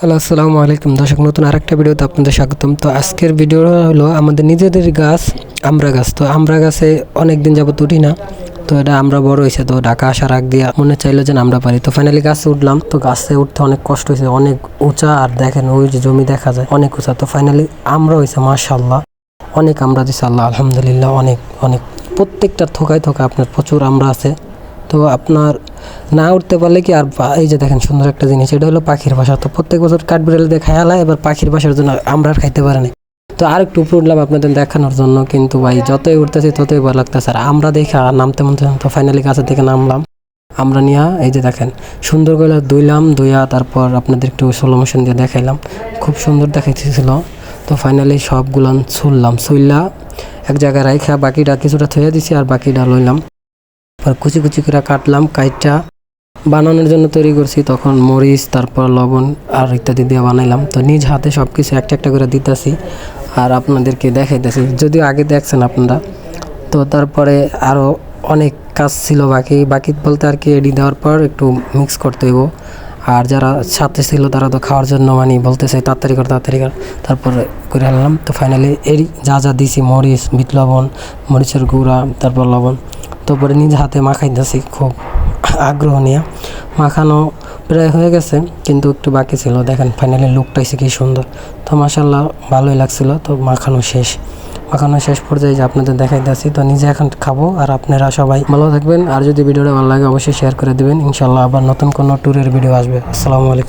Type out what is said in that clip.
Hello, আসসালামু আলাইকুম। দর্শক, নতুন আরেকটা ভিডিওতে আপনাদের স্বাগতম। তো আজকের ভিডিও হলো আমাদের নিজেদের গাছ, আমরা গাছ। তো আমরা গাছে অনেক দিন যাবত উঠি না, তো এটা আমরা বড় হয়েছে, তো ঢাকা আসার আগ দিয়ে মনে চাইলো যে আমরা পারি। তো ফাইনালি গাছে উঠলাম, তো গাছে উঠতে অনেক কষ্ট হয়েছে, অনেক উঁচা, আর দেখেন ওই যে জমি দেখা যায়, অনেক উঁচা। তো ফাইনালি আমরা হয়েছে মাশাল্লাহ অনেক আমরা দিছি, আল্লাহ, আলহামদুলিল্লাহ, অনেক অনেক। প্রত্যেকটা থোকায় থোকা আপনার প্রচুর আমরা আছে। তো আপনার না উঠতে পারলে কি আর এই যে দেখেন সুন্দর একটা জিনিস, এটা হলো পাখির বাসা। তো প্রত্যেক বছর কাঠবিড়াল দিয়ে খায়ালায় এবার পাখির বাসার জন্য আমরা আর খাইতে পারিনি তো আর একটু উপরে উঠলাম আপনাদের দেখানোর জন্য, কিন্তু ভাই, যতই উঠতেছি ততই ভয় লাগতেছে। আর আমরা দেখে নামতে মন না। তো ফাইনালি গাছের থেকে নামলাম। আমরা নিয়ে, এই যে দেখেন, সুন্দর করে ধুইলাম, ধুইয়া তারপর আপনাদের একটু সোলো মোশন দিয়ে দেখাইলাম। খুব সুন্দর দেখাইতেছিল। তো ফাইনালি সবগুলান ছুললাম ছুললা এক জায়গায় রাইখা বাকিটা কিছুটা থইয়া দিছি আর বাকিটা লইলাম। আর কুচি কুচি করে কাটলাম, কাইটটা বানানোর জন্য তৈরি করছি। তখন মরিচ, তারপর লবণ আর ইত্যাদি দিয়ে বানাইলাম। তো নিজ হাতে সব কিছু একটা একটা করে দিতেছি আর আপনাদেরকে দেখাইতেছি। যদিও আগে দেখছেন আপনারা। তো তারপরে আরও অনেক কাজ ছিল বাকি। বাকি বলতে আর কি এডি দেওয়ার পর একটু মিক্স করতে হইব। আর যারা সাথে ছিল তারা তো খাওয়ার জন্য মানে বলতেছে, তাড়াতাড়ি কর তাড়াতাড়ি কর। তারপর করে আনলাম। তো ফাইনালি এরই যা যা দিছি, মরিচ, বিট লবণ, মরিচের গুঁড়া, তারপর লবণ। তারপরে নিজ হাতে মাখাইতেছি, খুব আগ্রহ নিয়ে। মাখানো প্রায় হয়ে গেছে, কিন্তু একটু বাকি ছিল। দেখেন ফাইনালি লুকটা এসে কি সুন্দর। তো মাসাল্লাহ ভালোই লাগছিল, তো মাখানো শেষ। মাখানো শেষ পর্যায়ে যে আপনাদের দেখাইতেছি, তো নিজে এখন খাব আর আপনারা সবাই ভালো থাকবেন। আর যদি ভিডিওটা ভালো লাগে, অবশ্যই শেয়ার করে দেবেন। ইনশাল্লাহ আবার নতুন কোনো ট্যুরের ভিডিও আসবে। আসসালামু আলাইকুম।